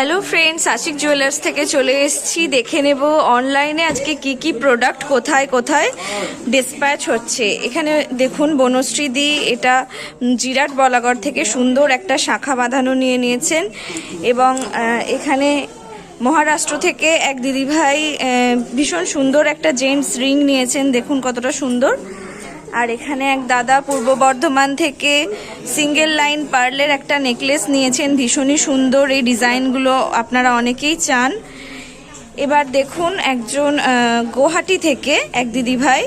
Hello friends Ashiq jewellers থেকে চলে এসেছি। দেখে নেব অনলাইনে আজকে কি কি প্রোডাক্ট কোথায় কোথায় ডিসপ্যাচ হচ্ছে। এখানে দেখুন, বনশ্রী দি এটা জিরাট বলাগড় থেকে সুন্দর একটা শাখা বাঁধানো নিয়ে নিয়েছেন। এবং এখানে মহারাষ্ট্র থেকে এক দিদিভাই ভীষণ সুন্দর একটা জেন্টস রিং নিয়েছেন। দেখুন কতটা সুন্দর। আর এখানে এক দাদা পূর্ব বর্ধমান থেকে সিঙ্গেল লাইন পার্লের একটা নেকলেস নিয়েছেন, ভীষণই সুন্দর। এই ডিজাইনগুলো আপনারা অনেকেই চান। এবার দেখুন একজন গুয়াহাটি থেকে এক দিদি ভাই,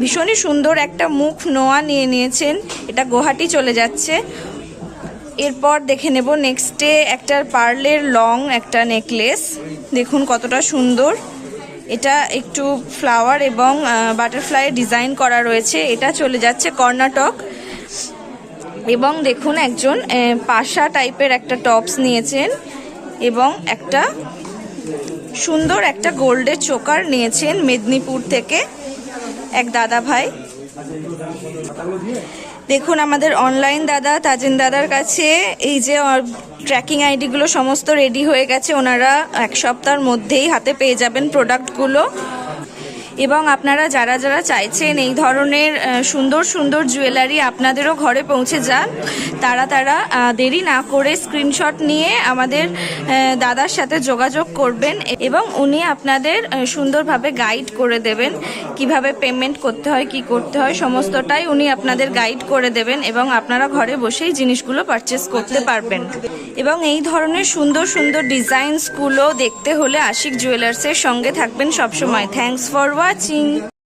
ভীষণই সুন্দর একটা মুখ নোয়া নিয়ে নিয়েছেন। এটা গুয়াহাটি চলে যাচ্ছে। এরপর দেখে নেব নেক্সটে একটা পার্লের লং একটা নেকলেস। দেখুন কতটা সুন্দর। এটা একটু ফ্লাওয়ার এবং বাটারফ্লাই ডিজাইন করা রয়েছে। এটা চলে যাচ্ছে কর্ণাটক এবং দেখুন একজন পাশা টাইপের একটা টপস নিয়েছেন এবং একটা সুন্দর একটা গোল্ডের চোকার নিয়েছেন মেদিনীপুর থেকে এক দাদা ভাই। দেখুন, আমাদের অনলাইন দাদা তাজিন দাদার কাছে এই যে ট্র্যাকিং আইডিগুলো সমস্ত রেডি হয়ে গেছে। ওনারা এক সপ্তাহের মধ্যেই হাতে পেয়ে যাবেন প্রোডাক্টগুলো এবং আপনারা যারা যারা চাইছেন এই ধরনের সুন্দর সুন্দর জুয়েলারি আপনাদেরও ঘরে পৌঁছে যান তারা তারা দেরি না করে স্ক্রিনশট নিয়ে আমাদের দাদার সাথে যোগাযোগ করবেন এবং উনি আপনাদের সুন্দরভাবে গাইড করে দেবেন কীভাবে পেমেন্ট করতে হয়, কি করতে হয়, সমস্তটাই উনি আপনাদের গাইড করে দেবেন এবং আপনারা ঘরে বসেই জিনিসগুলো পারচেস করতে পারবেন। এবং এই ধরনের সুন্দর সুন্দর ডিজাইনসগুলো দেখতে হলে আশিক জুয়েলার্সের সঙ্গে থাকবেন সবসময়। Thanks for Potim.